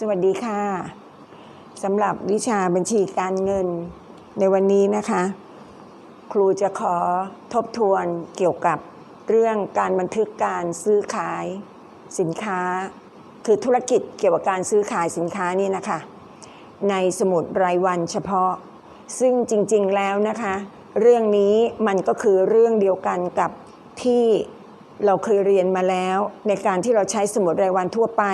สวัสดีค่ะสำหรับวิชาบัญชีการเงินในวันนี้นะคะ ครูจะขอทบทวนเกี่ยวกับเรื่องการบันทึกการซื้อขายสินค้า คือธุรกิจเกี่ยวกับการซื้อขายสินค้านี่นะคะ ในสมุดรายวันเฉพาะ ซึ่งจริงๆแล้วนะคะ เรื่องนี้มันก็คือเรื่องเดียวกันกับที่เราเคยเรียนมาแล้ว ในการที่เราใช้สมุดรายวันทั่วไป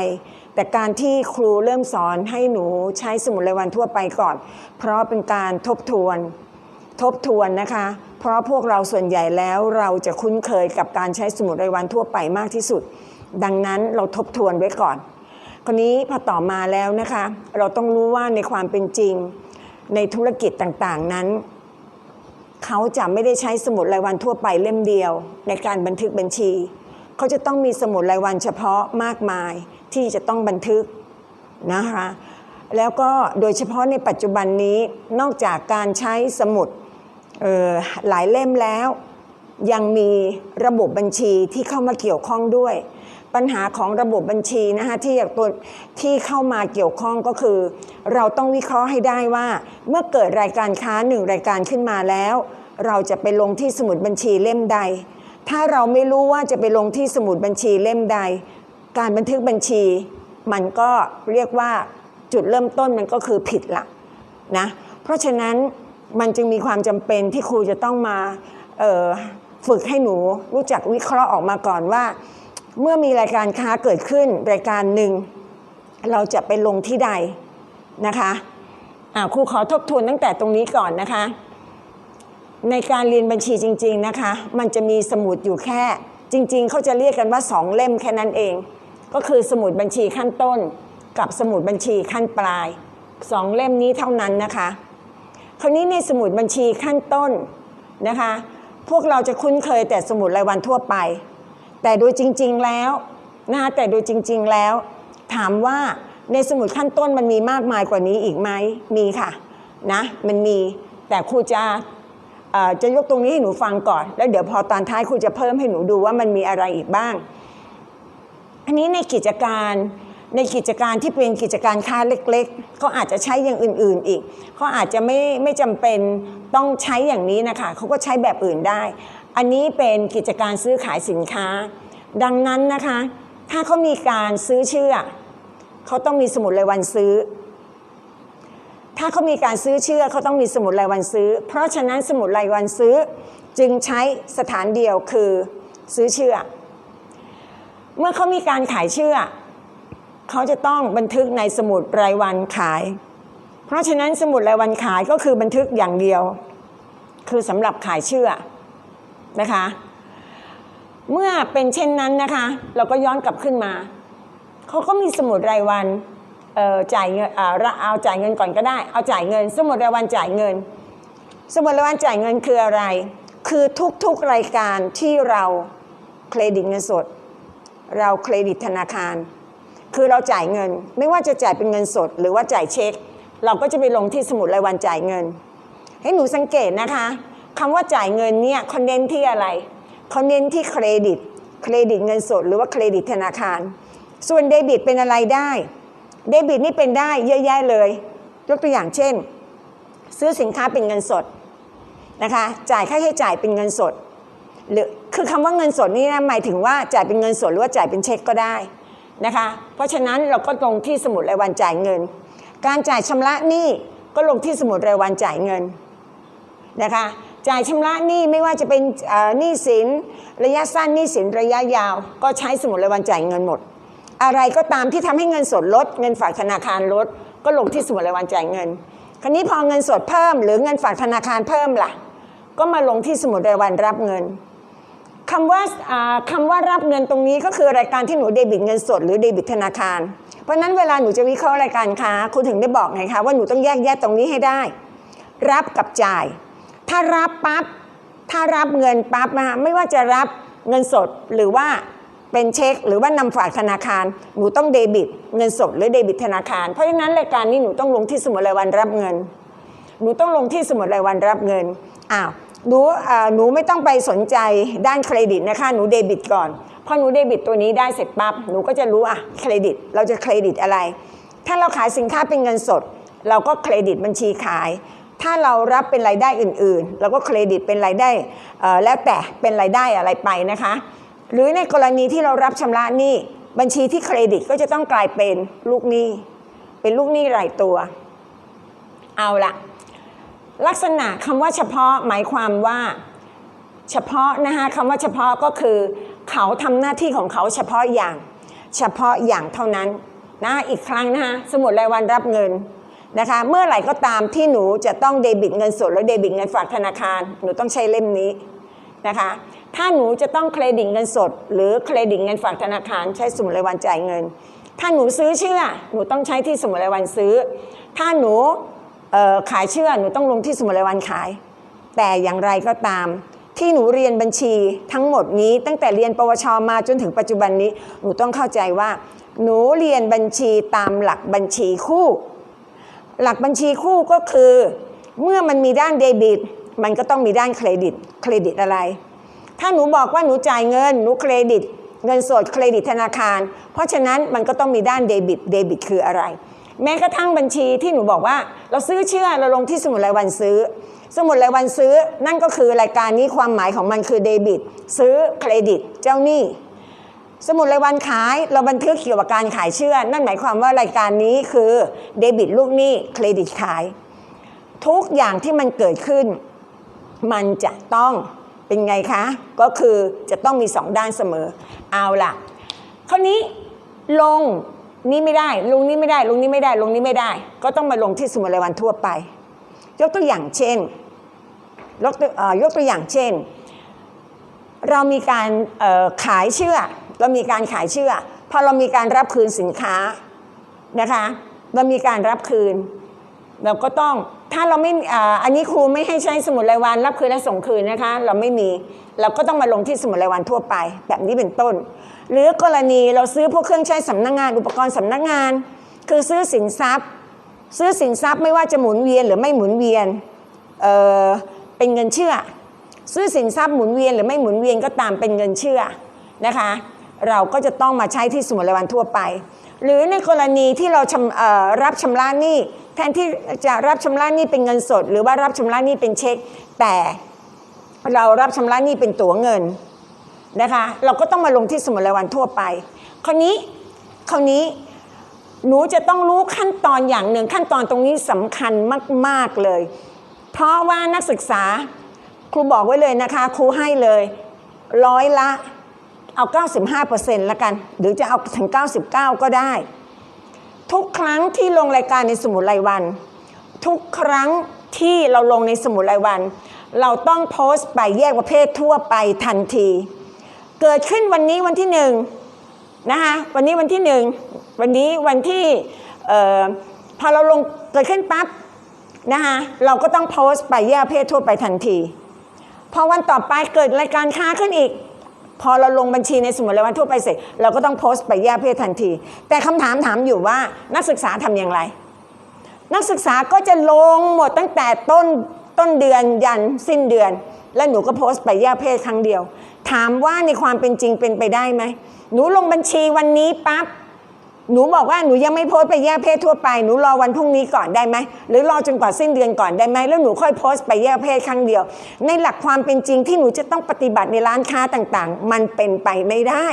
แต่การที่ครูเริ่มสอนให้หนูใช้สมุดรายวันทั่วไปก่อน เพราะเป็นการทบทวน ทบทวนนะคะ เพราะพวกเราส่วนใหญ่แล้วเราจะคุ้นเคยกับการใช้สมุดรายวันทั่วไปมากที่สุด ดังนั้นเราทบทวนไว้ก่อนคนนี้พอต่อมาแล้วนะคะ เราต้องรู้ว่าในความเป็นจริง ในธุรกิจต่างๆนั้น เขาจะไม่ได้ใช้สมุดรายวันทั่วไปเล่มเดียว ในการบันทึกบัญชี เขาจะต้องมีสมุดรายวันเฉพาะมากมาย ที่จะต้องบันทึกนะคะแล้วก็โดยเฉพาะในปัจจุบันนี้นอกจากการใช้สมุดออหลายเล่มแล้ว ยังมีระบบบัญชีที่เข้ามาเกี่ยวข้องด้วย ปัญหาของระบบบัญชีนะคะที่อยากตัวที่เข้ามาเกี่ยวข้องก็คือ เราต้องวิเคราะห์ให้ได้ว่า เมื่อเกิดรายการค้าหนึ่งรายการขึ้นมาแล้ว เราจะไปลงที่สมุดบัญชีเล่มใด ถ้าเราไม่รู้ว่าจะไปลงที่สมุดบัญชีเล่มใด การบันทึกบัญชี มันก็เรียกว่าจุดเริ่มต้นมันก็คือผิดละนะเพราะฉะนั้นมันจึงมีความจำเป็นที่ครูจะต้องมาฝึกให้หนูรู้จักวิเคราะห์ออกมาก่อนว่า เมื่อมีรายการค้าเกิดขึ้นรายการหนึ่ง เราจะไปลงที่ใดนะคะอ่าครูขอทบทวนตั้งแต่ตรงนี้ก่อนนะคะ ในการเรียนบัญชีจริง ๆนะคะ มันจะมีสมุดอยู่แค่ จริง ๆ เขาจะเรียกกันว่าสองเล่มแค่นั้นเอง ก็คือสมุดบัญชีขั้นต้น กับสมุดบัญชีขั้นปลายสองเล่มนี้เท่านั้นนะคะ คราวนี้ในสมุดบัญชีขั้นต้นนะคะ พวกเราจะคุ้นเคยแต่สมุดรายวันทั่วไป แต่โดยจริง ๆแล้วนะคะแต่โดยจริง ๆแล้ว ถามว่าในสมุดขั้นต้นมันมีมากมายกว่านี้อีกไหมมีค่ะนะมันมีแต่ครูจะจะยกตรงนี้ให้หนูฟังก่อน แล้วเดี๋ยวพอตอนท้ายครูจะเพิ่มให้หนูดูว่ามันมีอะไรอีกบ้าง อันนี้ในกิจการในกิจการที่เป็นกิจการค้าเล็กๆ เขาอาจจะใช้อย่างอื่นๆอีก เขาอาจจะไม่ไม่จำเป็นต้องใช้อย่างนี้นะคะเขาก็ใช้แบบอื่นได้ อันนี้เป็นกิจการซื้อขายสินค้า ดังนั้นนะคะ ถ้าเขามีการซื้อเชื่อ เขาต้องมีสมุดรายวันซื้อ ถ้าเขามีการซื้อเชื่อเขาต้องมีสมุดรายวันซื้อ เพราะฉะนั้นสมุดรายวันซื้อจึงใช้สถานเดียวคือซื้อเชื่อ เมื่อเขามีการขายเชื่อ เขาจะต้องบันทึกในสมุดรายวันขาย เพราะฉะนั้นสมุดรายวันขายก็คือบันทึกอย่างเดียว คือสำหรับขายเชื่อนะคะ เมื่อเป็นเช่นนั้นนะคะ เราก็ย้อนกลับขึ้นมาเขาก็มีสมุดรายวันเออจ่ายเงินเออเอาเอาจ่ายเงินก่อนก็ได้ เอาจ่ายเงิน สมุดรายวันจ่ายเงิน สมุดรายวันจ่ายเงินคืออะไร คือทุกๆรายการที่เราเครดิตเงินสด เราเครดิตธนาคาร คือเราจ่ายเงิน ไม่ว่าจะจ่ายเป็นเงินสด หรือว่าจ่ายเช็ค เราก็จะไปลงที่สมุดรายวันจ่ายเงิน ให้หนูสังเกตนะคะคำว่าจ่ายเงินเนี่ยเขาเน้นที่อะไรเขาเน้นที่เครดิต เครดิตเงินสด หรือว่าเครดิตธนาคาร ส่วนเดบิตเป็นอะไรได้เดบิตนี่เป็นได้เยอะแยะเลย ยกตัวอย่างเช่น ซื้อสินค้าเป็นเงินสดนะคะ จ่ายค่าใช้จ่ายเป็นเงินสด หรือคือคำว่าเงินสดนี่นะหมายถึงว่าจ่ายเป็นเงินสดหรือว่าจ่ายเป็นเช็คก็ได้นะคะ เพราะฉะนั้นเราก็ลงที่สมุดรายวันจ่ายเงิน การจ่ายชำระหนี้ก็ลงที่สมุดรายวันจ่ายเงินนะคะ จ่ายชำระหนี้ไม่ว่าจะเป็นหนี้สินระยะสั้นหนี้สินระยะยาว ก็ใช้สมุดรายวันจ่ายเงินหมด อะไรก็ตามที่ทำให้เงินสดลด เงินฝากธนาคารลด ก็ลงที่สมุดรายวันจ่ายเงิน คราวนี้พอเงินสดเพิ่ม หรือเงินฝากธนาคารเพิ่มล่ะ ก็มาลงที่สมุดรายวันรับเงิน คำว่าคำว่ารับเงินตรงนี้ก็คือรายการที่หนูเดบิตเงินสดหรือเดบิตธนาคาร เพราะนั้นเวลาหนูจะวิเคราะห์รายการค้าคุณถึงได้บอกไงคะว่าหนูต้องแยกแยะตรงนี้ให้ได้ รับกับจ่าย ถ้ารับปั๊บถ้ารับเงินปั๊บนะคะไม่ว่าจะรับเงินสดหรือว่าเป็นเช็ค หรือว่านำฝากธนาคาร หนูต้องเดบิต เงินสดหรือเดบิตธนาคาร เพราะฉะนั้นรายการนี้หนูต้องลงที่สมุดรายวันรับเงิน หนูต้องลงที่สมุดรายวันรับเงินอ้าว หนูหนูไม่ต้องไปสนใจด้านเครดิตนะคะ หนูเดบิตก่อนพอหนูเดบิตตัวนี้ได้เสร็จปั๊บหนูก็จะรู้อะเครดิต เราจะเครดิตอะไร ถ้าเราขายสินค้าเป็นเงินสด เราก็เครดิตบัญชีขาย ถ้าเรารับเป็นรายได้อื่นๆ เราก็เครดิตเป็นรายได้แล้วแต่เป็นรายได้อะไรไปนะคะ หรือในกรณีที่เรารับชำระหนี้บัญชีที่เครดิตก็จะต้องกลายเป็นลูกหนี้ เป็นลูกหนี้รายตัว เอาละ ลักษณะคำว่าเฉพาะหมายความว่า เฉพาะนะคะคำว่าเฉพาะก็คือ เขาทำหน้าที่ของเขาเฉพาะอย่าง เฉพาะอย่างเท่านั้นนะอีกครั้งนะคะสมุดรายวันรับเงินนะคะเมื่อไหร่ก็ตามที่หนูจะต้องเดบิตเงินสดและเดบิตเงินฝากธนาคาร หนูต้องใช้เล่มนี้นะคะถ้าหนูจะต้องเครดิตเงินสด หรือเครดิตเงินฝากธนาคาร ใช้สมุดรายวันจ่ายเงิน ถ้าหนูซื้อเชื่อหนูต้องใช้ที่สมุดรายวันซื้อ ถ้าหนู ขายเชื่อหนูต้องลงที่สมุดรายวันขาย แต่อย่างไรก็ตาม ที่หนูเรียนบัญชีทั้งหมดนี้ ตั้งแต่เรียนปวชมาจนถึงปัจจุบันนี้ หนูต้องเข้าใจว่า หนูเรียนบัญชีตามหลักบัญชีคู่ หลักบัญชีคู่ก็คือ เมื่อมันมีด้านเดบิต มันก็ต้องมีด้านเครดิต เครดิตอะไร ถ้าหนูบอกว่าหนูจ่ายเงิน หนูเครดิต เงินสดเครดิตธนาคาร เพราะฉะนั้นมันก็ต้องมีด้านเดบิต เดบิตคืออะไร แม้กระทั่งบัญชีที่หนูบอกว่า เราซื้อเชื่อเราลงที่สมุดรายวันซื้อ สมุดรายวันซื้อนั่นก็คือรายการนี้ความหมายของมันคือเดบิตซื้อเครดิต เจ้าหนี้สมุดรายวันขายเราบันทึกเกี่ยวกับการขายเชื่อ นั่นหมายความว่ารายการนี้คือเดบิตลูกหนี้เครดิตขาย ทุกอย่างที่มันเกิดขึ้น มันจะต้องเป็นไงคะ ก็คือจะต้องมีสองด้านเสมอเอาล่ะคราวนี้ลง นี้ไม่ได้ลงนี้ไม่ได้ลงนี้ไม่ได้ลงนี้ไม่ได้ ก็ต้องมาลงที่สมุดรายวันทั่วไป ยกตัวอย่างเช่นยกตัวอยกตัวอย่างเช่น เรามีการขายเชื่อ เรามีการขายเชื่อพอเรามีการรับคืนสินค้านะคะเรามีการรับคืน เราก็ต้องถ้าเราไม่อันนี้ครูไม่ให้ใช้สมุดรายวัน รับคืนและส่งคืนนะคะ เราไม่มีเราก็ต้องมาลงที่สมุดรายวันทั่วไป แบบนี้เป็นต้น หรือกรณีเราซื้อพวกเครื่องใช้สำนักงาน อุปกรณ์สำนักงาน คือซื้อสินทรัพย์ ซื้อสินทรัพย์ไม่ว่าจะหมุนเวียนหรือไม่หมุนเวียนเเป็นเงินเชื่อ ซื้อสินทรัพย์หมุนเวียนหรือไม่หมุนเวียนก็ตามเป็นเงินเชื่อนะคะ เราก็จะต้องมาใช้ที่สมุดรายวันทั่วไป หรือในกรณีที่เราชำรับชำระหนี้แทนที่จะรับชำระหนี้เป็นเงินสด หรือว่ารับชำระหนี้เป็นเช็ค แต่เรารับชำระหนี้เป็นตั๋วเงิน นะคะเราก็ต้องมาลงที่สมุดรายวันทั่วไป คราวนี้คราวนี้หนูจะต้องรู้ขั้นตอนอย่างหนึ่งขั้นตอนตรงนี้สำคัญมาก ๆเลย เพราะว่านักศึกษาครูบอกไว้เลยนะคะครูให้เลยร้อยละเอา 95%ละกัน หรือจะเอาถึง 99 ก็ได้ ทุกครั้งที่ลงรายการในสมุดรายวัน ทุกครั้งที่เราลงในสมุดรายวัน เราต้องโพสต์ไปแยกประเภททั่วไปทันที เกิดขึ้นวันนี้วันที่หนึ่งนะคะวันนี้วันที่หนึ่งวันนี้วันที่พอเราลงเกิดขึ้นปั๊บนะคะเราก็ต้องโพสต์ไปแยกเพศทั่วไปทันทีพอวันต่อไปเกิดรายการค้าขึ้นอีก พอเราลงบัญชีในสมุดรายวันทั่วไปเสร็จ เราก็ต้องโพสต์ไปแยกเพศทันที แต่คำถามถามอยู่ว่านักศึกษาทำอย่างไร นักศึกษาก็จะลงหมดตั้งแต่ต้นต้นเดือนยันสิ้นเดือน แล้วหนูก็โพสต์ไปแยกเพศครั้งเดียว ถามว่าในความเป็นจริงเป็นไปได้ไหมหนูลงบัญชีวันนี้ปั๊บหนูบอกว่าหนูยังไม่โพสต์ไปแยกเพศทั่วไปหนูรอวันพรุ่งนี้ก่อนได้ไหมหรือรอจนกว่าสิ้นเดือนก่อนได้ไหมแล้วหนูค่อยโพสต์ไปแยกเพศครั้งเดียว ในหลักความเป็นจริงที่หนูจะต้องปฏิบัติในร้านค้าต่างๆ มันเป็นไปไม่ได้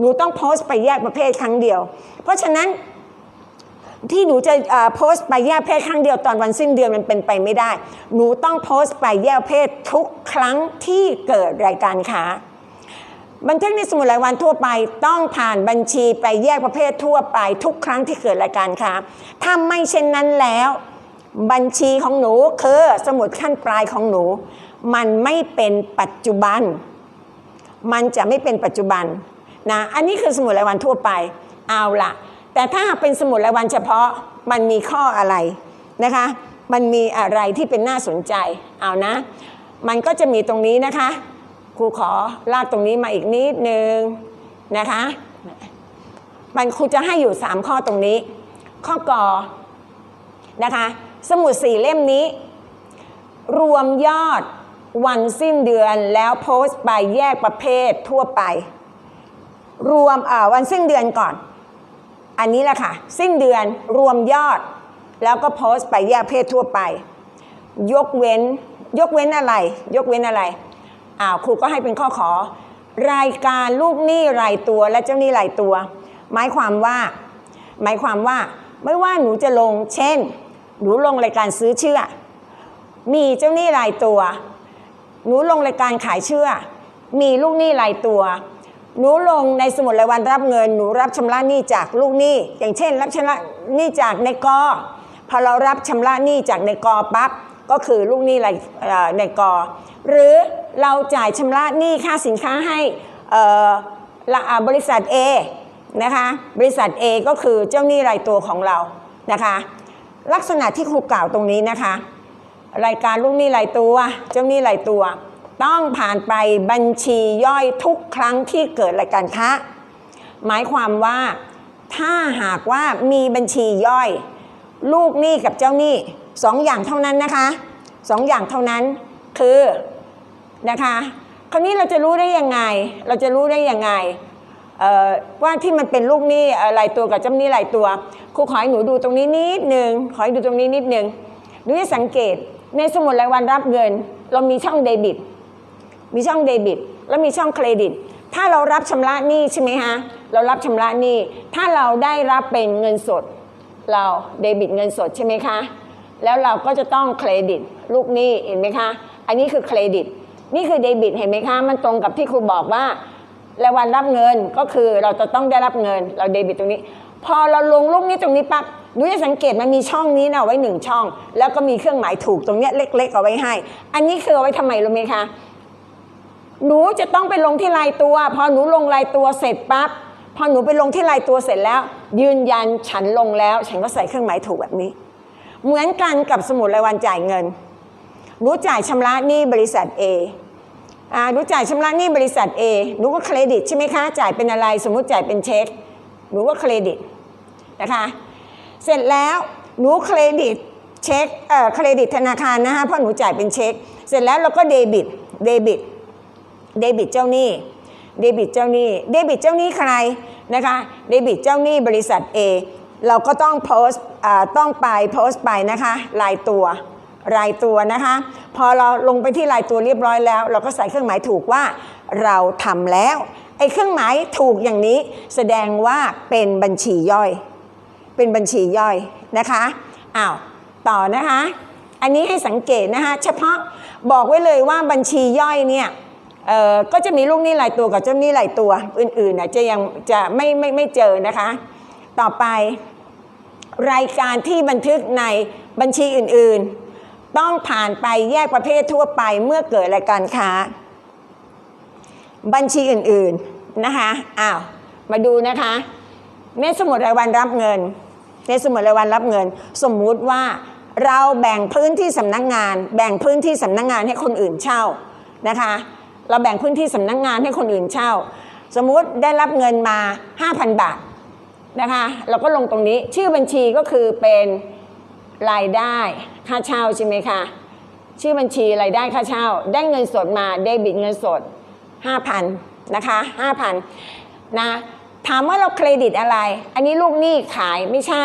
หนูต้องโพสต์ไปแยกประเภทครั้งเดียว เพราะฉะนั้น ที่หนูจะโพสต์ไปแยกเพศครั้งเดียวตอนวันสิ้นเดือนมันเป็นไปไม่ได้ หนูต้องโพสต์ไปแยกเพศทุกครั้งที่เกิดรายการค้าบันทึกในสมุดรายวันทั่วไปต้องผ่านบัญชีไปแยกประเภททั่วไป ทุกครั้งที่เกิดรายการค้าถ้าไม่เช่นนั้นแล้ว บัญชีของหนูคือสมุดขั้นปลายของหนู มันไม่เป็นปัจจุบัน มันจะไม่เป็นปัจจุบันนะอันนี้คือสมุดรายวันทั่วไปเอาละ แต่ถ้าเป็นสมุดรายวันเฉพาะมันมีข้ออะไรนะคะ มันมีอะไรที่เป็นน่าสนใจเอานะ มันก็จะมีตรงนี้นะคะครูขอลากตรงนี้มาอีกนิดนึงนะคะมันครูจะให้อยู่ 3 ข้อตรงนี้ ข้อกอนะคะ สมุดสี่เล่มนี้ รวมยอดวันสิ้นเดือนแล้วโพสต์ไปแยกประเภททั่วไป รวมวันสิ้นเดือนก่อน อันนี้แหละค่ะ สิ้นเดือนรวมยอด แล้วก็โพสต์ไปแยกเพศทั่วไป ยกเว้น ยกเว้นอะไร ยกเว้นอะไรอ้าวครูก็ให้เป็นข้อขอ รายการลูกหนี้รายตัวและเจ้าหนี้รายตัว หมายความว่า หมายความว่า ไม่ว่าหนูจะลง เช่น หนูลงรายการซื้อเชื่อ มีเจ้าหนี้รายตัว หนูลงรายการขายเชื่อ มีลูกหนี้รายตัว หนูลงในสมุดรายวันรับเงิน หนูรับชำระหนี้จากลูกหนี้ อย่างเช่น รับชำระหนี้จากในกอพอเรารับชำระหนี้จากในกอปั๊บก็คือลูกหนี้รายในกอหรือเราจ่ายชำระหนี้ค่าสินค้าให้บริษัท A นะคะบริษัท A ก็คือเจ้าหนี้รายตัวของเรานะคะลักษณะที่ครูกล่าวตรงนี้นะคะ รายการลูกหนี้รายตัว เจ้าหนี้รายตัว ต้องผ่านไปบัญชีย่อยทุกครั้งที่เกิดรายการค้า หมายความว่าถ้าหากว่ามีบัญชีย่อย ลูกหนี้กับเจ้าหนี้สองอย่างเท่านั้นนะคะสองอย่างเท่านั้นคือนะคะคราวนี้เราจะรู้ได้ยังไง เราจะรู้ได้ยังไงว่าที่มันเป็นลูกหนี้รายตัวกับเจ้าหนี้รายตัวครูขอให้หนูดูตรงนี้นิดนึงขอให้ดูตรงนี้นิดนึงหนูจะสังเกตในสมุดรายวันรับเงิน เรามีช่องเดบิต มีช่องเดบิต แล้วมีช่องเครดิต ถ้าเรารับชำระหนี้ใช่ไหมฮะเรารับชำระหนี้ถ้าเราได้รับเป็นเงินสด เราเดบิตเงินสดใช่ไหมคะแล้วเราก็จะต้องเครดิตลูกหนี้เห็นไหมคะอันนี้คือเครดิต นี่คือเดบิตเห็นไหมคะมันตรงกับที่ครูบอกว่ารายวันรับเงินก็คือเราจะต้องได้รับเงิน เราเดบิตตรงนี้ พอเราลงลูกหนี้ตรงนี้ปั๊บหนูจะสังเกตมันมีช่องนี้นะไว้หนึ่งช่อง แล้วก็มีเครื่องหมายถูกตรงเนี้ยเล็ก ๆ เอาไว้ให้ อันนี้คือเอาไว้ทำไมรู้ไหมคะ หนูจะต้องไปลงที่รายตัว พอหนูลงรายตัวเสร็จปั๊บพอหนูไปลงที่รายตัวเสร็จแล้ว ยืนยันฉันลงแล้ว ฉันก็ใส่เครื่องหมายถูกแบบนี้ เหมือนกันกับสมุดรายวันจ่ายเงินหนูจ่ายชำระหนี้บริษัท A อ่าหนูจ่ายชำระหนี้บริษัท A หนูก็เครดิตใช่ไหมคะจ่ายเป็นอะไร สมมุติจ่ายเป็นเช็คหนูก็เครดิตนะคะเสร็จแล้วหนูเครดิตเช็คเอ่อเครดิตธนาคารนะคะเพราะหนูจ่ายเป็นเช็ค เสร็จแล้วเราก็เดบิตเดบิต เดบิตเจ้าหนี้เดบิตเจ้าหนี้เดบิตเจ้าหนี้ใครนะคะเดบิตเจ้าหนี้บริษัท A เราก็ต้องโพสต์ต้องไปโพสต์ไปนะคะรายตัวรายตัวนะคะ พอเราลงไปที่รายตัวเรียบร้อยแล้ว เราก็ใส่เครื่องหมายถูกว่าเราทำแล้วไอ้เครื่องหมายถูกอย่างนี้แสดงว่าเป็นบัญชีย่อย เป็นบัญชีย่อยนะคะอ้าวต่อนะคะ อันนี้ให้สังเกตนะคะเฉพาะบอกไว้เลยว่าบัญชีย่อยเนี่ย ก็จะมีลูกหนี้รายตัวกับเจ้าหนี้รายตัวอื่นๆนะจะยังจะไม่ไม่ไม่เจอนะคะ ต่อไปรายการที่บันทึกในบัญชีอื่นๆ ต้องผ่านไปแยกประเภททั่วไปเมื่อเกิดรายการค้า บัญชีอื่นๆนะคะอ้าวมาดูนะคะในสมุดรายวันรับเงิน ในสมุดรายวันรับเงิน สมมุติว่าเราแบ่งพื้นที่สำนักงาน แบ่งพื้นที่สำนักงานให้คนอื่นเช่านะคะ เราแบ่งพื้นที่สำนักงานให้คนอื่นเช่า สมมุติได้รับเงินมา 5,000 บาทนะคะเราก็ลงตรงนี้ชื่อบัญชีก็คือเป็นรายได้ค่าเช่าใช่ไหมคะชื่อบัญชีรายได้ค่าเช่า ได้เงินสดมาเดบิตเงินสด 5,000นะคะ5,000นะถามว่าเราเครดิตอะไร อันนี้ลูกหนี้ขายไม่ใช่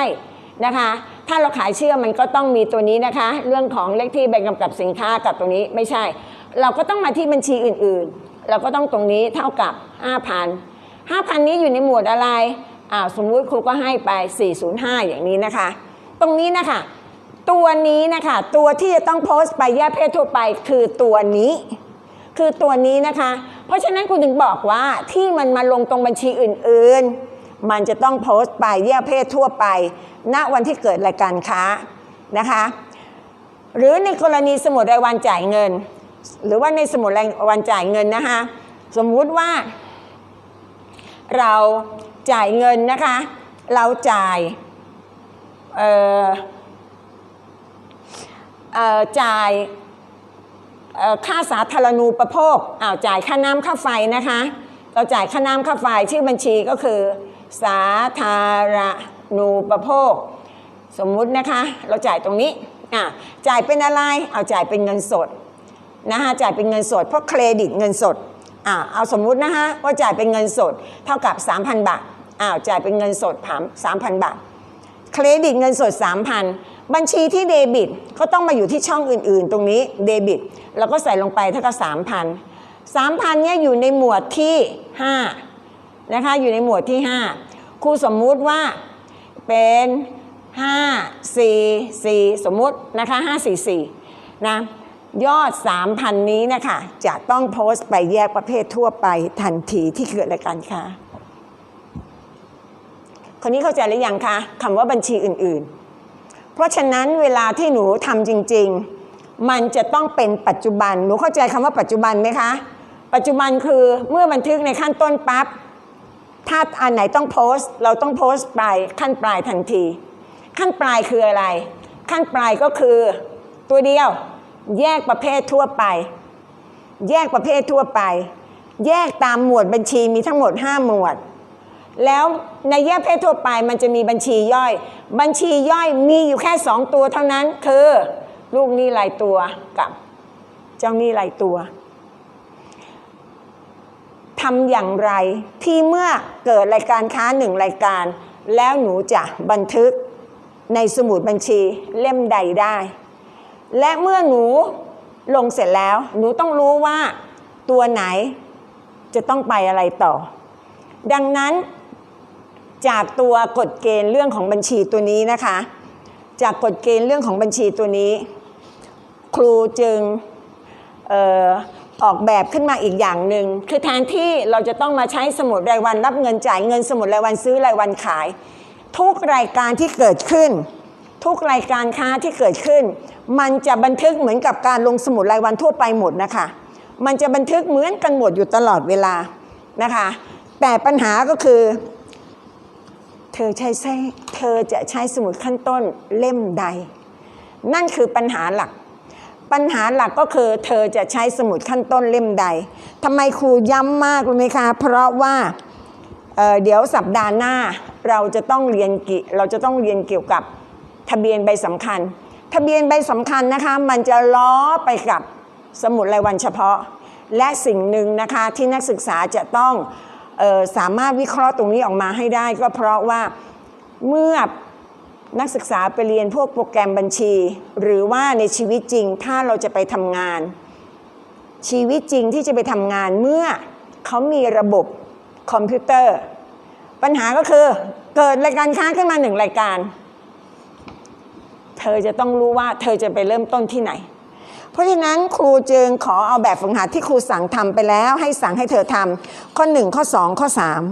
นะคะ ถ้าเราขายเชื่อมันก็ต้องมีตัวนี้นะคะ เรื่องของเลขที่ใบกำกับสินค้ากับตรงนี้ไม่ใช่ เราก็ต้องมาที่บัญชีอื่นๆ เราก็ต้องตรงนี้เท่ากับ 5,000 5,000 นี้อยู่ในหมวดอะไรอ่าสมมุติครูก็ให้ไป 405 อย่างนี้นะคะ ตรงนี้นะคะ ตัวนี้นะคะ ตัวที่จะต้องโพสต์ไปแยกเพศทั่วไปคือตัวนี้ คือตัวนี้นะคะ เพราะฉะนั้นคุณถึงบอกว่าที่มันมาลงตรงบัญชีอื่นๆ มันจะต้องโพสต์ไปแยกเพศทั่วไป ณวันที่เกิดรายการค้านะคะ หรือในกรณีสมุดรายวันจ่ายเงิน หรือว่าในสมุดรายวันจ่ายเงินนะคะ สมมุติว่า เราจ่ายเงินนะคะ เราจ่ายเอ่อเอ่อจ่ายเอ่อค่าสาธารณูปโภคอ้าวจ่ายค่าน้ำค่าไฟนะคะ เราจ่ายค่าน้ำค่าไฟชื่อบัญชีก็คือ สาธารณูปโภค สมมุตินะคะ เราจ่ายตรงนี้อะจ่ายเป็นอะไร เอาจ่ายเป็นเงินสด นะคะจ่ายเป็นเงินสด เพราะเครดิตเงินสดอะเอาสมมุตินะคะว่าจ่ายเป็นเงินสดเท่ากับ 3,000 บาทอ้าวจ่ายเป็นเงินสดผามสามพันบาท เครดิตเงินสด 3,000 บัญชีที่เดบิตก็ต้องมาอยู่ที่ช่องอื่นๆ ตรงนี้เดบิตเราก็ใส่ลงไปเท่ากับ 3,000 3,000เนี่ยอยู่ในหมวดที่5นะคะอยู่ในหมวดที่ 5 ครูสมมุติว่าเป็น5 4 4 สมมุตินะคะ5 4 4นะ ยอด 3,000 นี้นะคะ จะต้องโพสต์ไปแยกประเภททั่วไปทันทีที่เกิดรายการค้าคนนี้เข้าใจหรือยังคะคำว่าบัญชีอื่นๆ เพราะฉะนั้นเวลาที่หนูทำจริง ๆ มันจะต้องเป็นปัจจุบัน หนูเข้าใจคำว่าปัจจุบันไหมคะ ปัจจุบันคือเมื่อบันทึกในขั้นต้นปั๊บถ้าอันไหนต้องโพสต์ เราต้องโพสต์ไปขั้นปลายทันที ขั้นปลายคืออะไร ขั้นปลายก็คือตัวเดียว แยกประเภททั่วไป แยกประเภททั่วไป แยกตามหมวดบัญชีมีทั้งหมด 5 หมวด แล้วในแยกประเพศทั่วไปมันจะมีบัญชีย่อย บัญชีย่อยมีอยู่แค่สองตัวเท่านั้นคือลูกหนี้รายตัวกับเจ้าหนี้รายตัวทำอย่างไรที่เมื่อเกิดรายการค้าหนึ่งรายการ แล้วหนูจะบันทึกในสมุดบัญชีเล่มใดได้ และเมื่อหนูลงเสร็จแล้ว หนูต้องรู้ว่าตัวไหนจะต้องไปอะไรต่อ ดังนั้นจากตัวกฎเกณฑ์เรื่องของบัญชีตัวนี้นะคะ จากกฎเกณฑ์เรื่องของบัญชีตัวนี้ ครูจึงออออกแบบขึ้นมาอีกอย่างหนึ่งคือแทนที่เราจะต้องมาใช้สมุดรายวันรับเงินจ่ายเงินสมุดรายวันซื้อรายวันขาย ทุกรายการที่เกิดขึ้น ทุกรายการค้าที่เกิดขึ้น มันจะบันทึกเหมือนกับการลงสมุดรายวันทั่วไปหมดนะคะ มันจะบันทึกเหมือนกันหมดอยู่ตลอดเวลานะคะ แต่ปัญหาก็คือ เธอใช้เธอจะใช้สมุดขั้นต้นเล่มใด นั่นคือปัญหาหลัก ปัญหาหลักก็คือเธอจะใช้สมุดขั้นต้นเล่มใดทำไมครูย้ำมากรู้ไหมคะ เพราะว่าเเดี๋ยวสัปดาห์หน้าเราจะต้องเรียนกิเราจะต้องเรียนเกี่ยวกับ ทะเบียนใบสำคัญ ทะเบียนใบสำคัญนะคะ มันจะล้อไปกับสมุดรายวันเฉพาะ และสิ่งหนึ่งนะคะที่นักศึกษาจะต้องออสามารถวิเคราะห์ตรงนี้ออกมาให้ได้ ก็เพราะว่าเมื่อนักศึกษาไปเรียนพวกโปรแกรมบัญชี หรือว่าในชีวิตจริงถ้าเราจะไปทำงาน ชีวิตจริงที่จะไปทำงานเมื่อเขามีระบบคอมพิวเตอร์ ปัญหาก็คือเกิดรายการค้าขึ้นมาหนึ่งรายการ เธอจะต้องรู้ว่าเธอจะไปเริ่มต้นที่ไหน เพราะฉะนั้นครูจึงขอเอาแบบฝึกหัดที่ครูสั่งทำไปแล้ว ให้สั่งให้เธอทำข้อ 1 ข้อ 2 ข้อ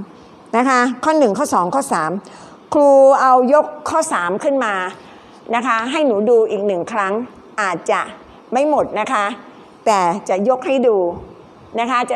3นะคะข้อ 1 ข้อ 2 ข้อ 3 ครูเอายกข้อ 3 ขึ้นมานะคะให้หนูดูอีกหนึ่งครั้งอาจจะไม่หมดนะคะ แต่จะยกให้ดูนะคะจะ